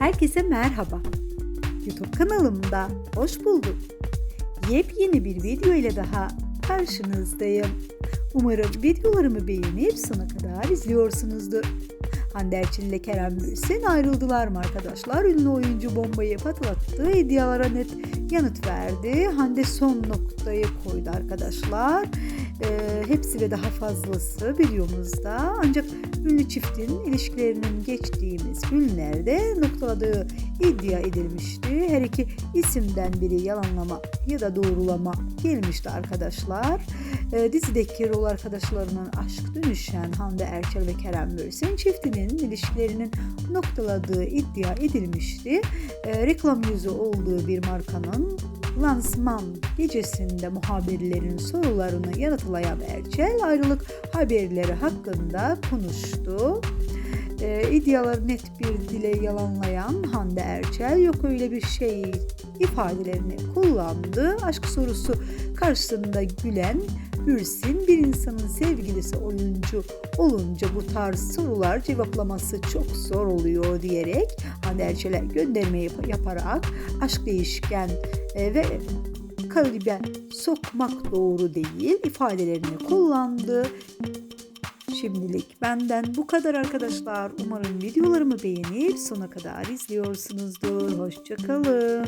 Herkese merhaba. YouTube kanalımda hoş bulduk. Yepyeni bir video ile daha karşınızdayım. Umarım videolarımı beğenip sona kadar izliyorsunuzdur. Hande Erçel ile Kerem Bürsin ayrıldılar mı arkadaşlar? Ünlü oyuncu bombayı patlattı. İddialara net yanıt verdi. Hande son noktayı koydu arkadaşlar. Ee, hepsi ve daha fazlası videomuzda. Ancak ünlü çiftin ilişkilerinin geçtiğimiz günlerde noktaladığı iddia edilmişti. Her iki isimden biri yalanlama ya da doğrulama gelmişti arkadaşlar. Ee, dizideki rol arkadaşlarının aşk dönüşen Hande Erçel ve Kerem Bürsin çiftinin ilişkilerinin noktaladığı iddia edilmişti. Ee, reklam yüzü olduğu bir markanın lansman gecesinde muhabirlerin sorularını yanıtlayan Erçel ayrılık haberleri hakkında konuştu. E, iddiaları net bir dile yalanlayan Hande Erçel yok öyle bir şey ifadelerini kullandı. Aşk sorusu karşısında gülen Bürsin bir insanın sevgilisi oyuncu olunca bu tarz sorular cevaplaması çok zor oluyor diyerek Hande Erçel'e gönderme yap- yaparak aşk değişken e, ve kalıbe sokmak doğru değil ifadelerini kullandı. Şimdilik benden bu kadar arkadaşlar. Umarım videolarımı beğenip sona kadar izliyorsunuzdur. Hoşçakalın.